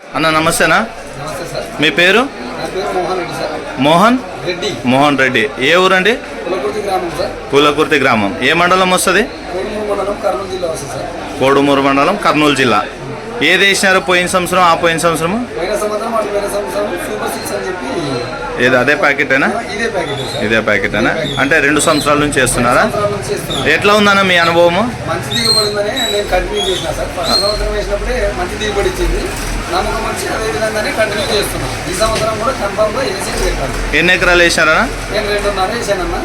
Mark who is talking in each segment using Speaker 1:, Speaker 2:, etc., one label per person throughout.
Speaker 1: అన్న నమస్తేనా? మీ పేరు?
Speaker 2: మోహన్
Speaker 1: మోహన్?
Speaker 2: రెడ్డి.
Speaker 1: ఏ ఊరండి?
Speaker 2: కులకుర్తి గ్రామం సార్.
Speaker 1: పూలకుర్తి గ్రామం. ఏ మండలం వస్తుంది?
Speaker 2: కోడుమూరు మండలం కర్నూలు జిల్లా
Speaker 1: ఏది వేసినారు పోయిన సంవత్సరం ఆ పోయిన
Speaker 2: సంవత్సరం
Speaker 1: ఏది అదే ప్యాకెటేనా?
Speaker 2: ఇదే ప్యాకెట్
Speaker 1: ఇదే ప్యాకెటేనా? అంటే రెండు సంవత్సరాల నుంచి చేస్తున్నారా?
Speaker 2: చేస్తున్నాను
Speaker 1: ఎట్లా ఉందన్న మీ అనుభవము?
Speaker 2: మంచి దిగుబడి ఉందని నేను కంటిన్యూ చేసిన సార్. ఫస్ట్ సంవత్సరం వేసినప్పుడే మంచి దిగుబడి ఇచ్చింది. నమ్మకం వచ్చి అదే విధంగానే కంటిన్యూ చేస్తున్నాను ఈ సంవత్సరం కూడా కన్ఫామ్గా వేసి పెట్టాను
Speaker 1: ఎన్ని ఎకరాలు వేసినారా
Speaker 2: నేను రెండున్నర వేసానన్నా.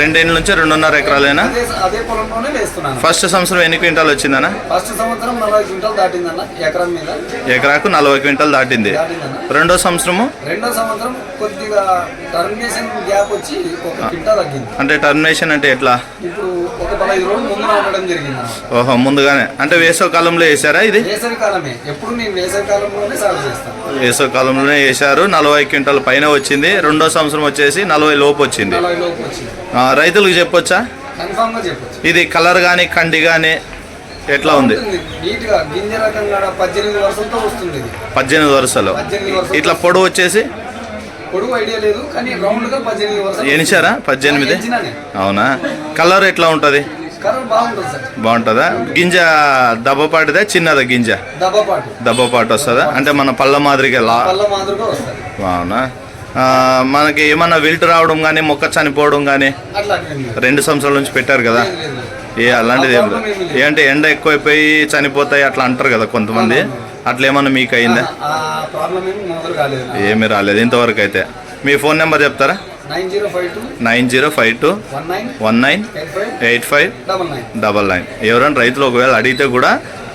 Speaker 1: రెండేళ్ళ నుంచి రెండున్నర ఎకరాలేనా?
Speaker 2: అదే అదే పొలంలోనే వేస్తున్నాను.
Speaker 1: ఫస్ట్ సంవత్సరం ఎన్ని క్వింటాలు వచ్చిందన్న?
Speaker 2: ఫస్ట్ సంవత్సరం నలభై క్వింటాలు దాటిందన్న. ఎకరం మీద.
Speaker 1: ఎకరాకు నలభై క్వింటాల్ దాటింది. రెండో సంవత్సరము?
Speaker 2: రెండో సంవత్సరం కొద్దిగా టర్మినేషన్ గ్యాప్ వచ్చి ఒక క్వింటా తగ్గింది.
Speaker 1: అంటే టర్మినేషన్ అంటే ఎట్లా?
Speaker 2: ఇప్పుడు ఒక పదహైదు రోజులు ముందు ఉండడం జరిగింది
Speaker 1: ఓహో ముందుగానే. అంటే వేసవ కాలంలో వేసారా ఇది?
Speaker 2: వేసవి కాలమే. ఎప్పుడు నేను వేసవి కాలంలోనే సాగు చేస్తాను
Speaker 1: వేసవ కాలంలోనే వేశారు. నలభై క్వింటాల్ పైన వచ్చింది. రెండో సంవత్సరం వచ్చేసి నలభై లోపు వచ్చింది.
Speaker 2: నలభై లోపు వచ్చింది.
Speaker 1: ఆ, రైతులకు చెప్పొచ్చా?
Speaker 2: కన్ఫామ్గా చెప్పొచ్చు.
Speaker 1: ఇది కలర్ కానీ కండి కానీ ఎట్లా ఉంది?
Speaker 2: నీట్గా గింజ రకంగా పద్దెనిమిది వర్షంతో వస్తుంది ఇది.
Speaker 1: పద్దెనిమిది వరుసలు.
Speaker 2: పద్దెనిమిది
Speaker 1: ఇట్లా పొడవు వచ్చేసి?
Speaker 2: పొడుగు ఐడియా లేదు కానీ రౌండ్గా పద్దెనిమిది?
Speaker 1: ఎనిచారా పద్దెనిమిది అవునా? కలర్ ఎట్లా ఉంటుంది?
Speaker 2: బాగుంటుంది సార్.
Speaker 1: బాగుంటుందా? గింజ దెబ్బపాటిదా చిన్నదా గింజ?
Speaker 2: దెబ్బపాటు
Speaker 1: దెబ్బపాటు వస్తుందా? అంటే మన పళ్ళ మాదిరిగా లా
Speaker 2: పళ్ళ మాదిరిగా వస్తుంది.
Speaker 1: అవునా? ఆ, మనకి ఏమన్నా విల్ట్ రావడం కానీ మొక్క చనిపోవడం కానీ
Speaker 2: అట్లా ఏం లేదు.
Speaker 1: రెండు సంవత్సరాల నుంచి పెట్టారు కదా?
Speaker 2: లేదు, లేదు, లేదు.
Speaker 1: ఏ అలాంటిది ఏం లేదు. ఏంటంటే ఎండ ఎక్కువైపోయి చనిపోతాయి అట్లా అంటారు కదా కొంతమంది. అట్లా ఏమన్నా మీకు అయిందా?
Speaker 2: ఏమి
Speaker 1: రాలేదు. ఇంతవరకు అయితే. మీ ఫోన్ నెంబర్ చెప్తారా?
Speaker 2: Nine zero five two one nine eight five double nine
Speaker 1: ఎవరైనా రైతులు ఒకవేళ అడిగితే కూడా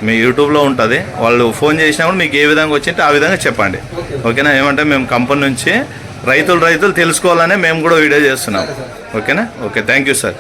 Speaker 1: మీ యూట్యూబ్లో ఉంటుంది. వాళ్ళు ఫోన్ చేసినప్పుడు మీకు ఏ విధంగా వచ్చింటే ఆ విధంగా చెప్పండి.
Speaker 2: ఓకే.
Speaker 1: ఓకేనా? ఏమంటే మేము కంపెనీ నుంచి రైతులు రైతులు తెలుసుకోవాలనే మేము కూడా వీడియో చేస్తున్నాం. ఓకేనా? ఓకే. Thank you sir.